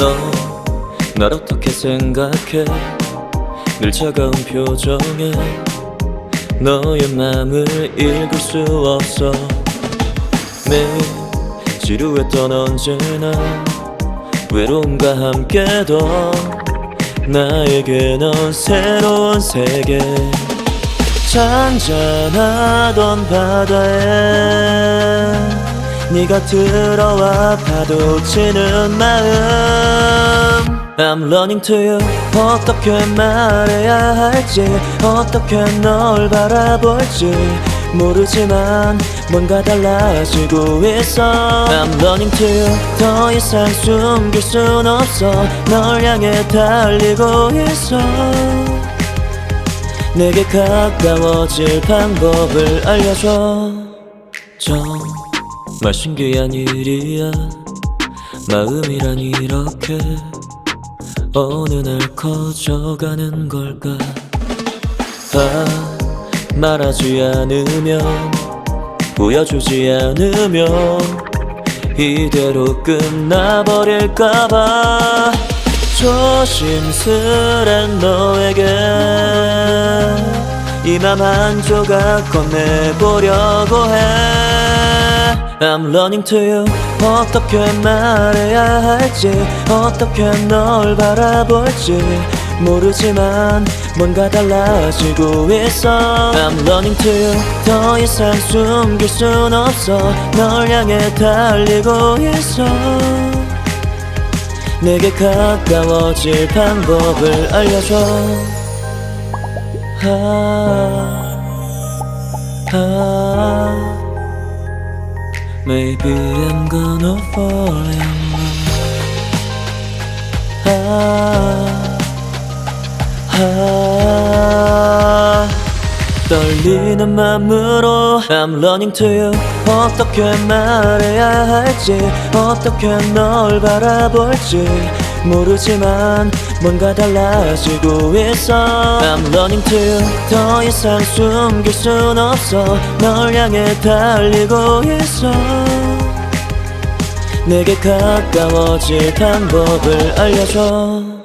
너날 어떻게 생각해? 늘 차가운 표정에 너의 맘을 읽을 수 없어. 매일 지루했던 언제나 외로움과 함께던 나에게 넌 새로운 세계. 잔잔하던 바다에 네가 들어와 파도 치는 마음 I'm running to you. 어떻게 말해야 할지 어떻게 널 바라볼지 모르지만 뭔가 달라지고 있어. I'm running to you. 더 이상 숨길 순 없어. 널 향해 달리고 있어. 내게 가까워질 방법을 알려줘. 정말 신기한 일이야. 마음이란 이렇게 어느 날 커져가는 걸까? 아 말하지 않으면 보여주지 않으면 이대로 끝나버릴까봐. 조심스런 너에게 이맘한 조각 건네보려고 해. I'm running to you. 어떻게 말해야 할지 어떻게 널 바라볼지 모르지만 뭔가 달라지고 있어. I'm running to you. 더 이상 숨길 순 없어. 널 향해 달리고 있어. 내게 가까워질 방법을 알려줘 아, 아, Maybe I'm gonna fall in love 아, 아, 떨리는 맘으로 I'm running to you 어떻게 말해야 할지 어떻게 널 바라볼지 모르지만 뭔가 달라지고 있어. I'm running to 더 이상 숨길 순 없어. 널 향해 달리고 있어. 내게 가까워질 방법을 알려줘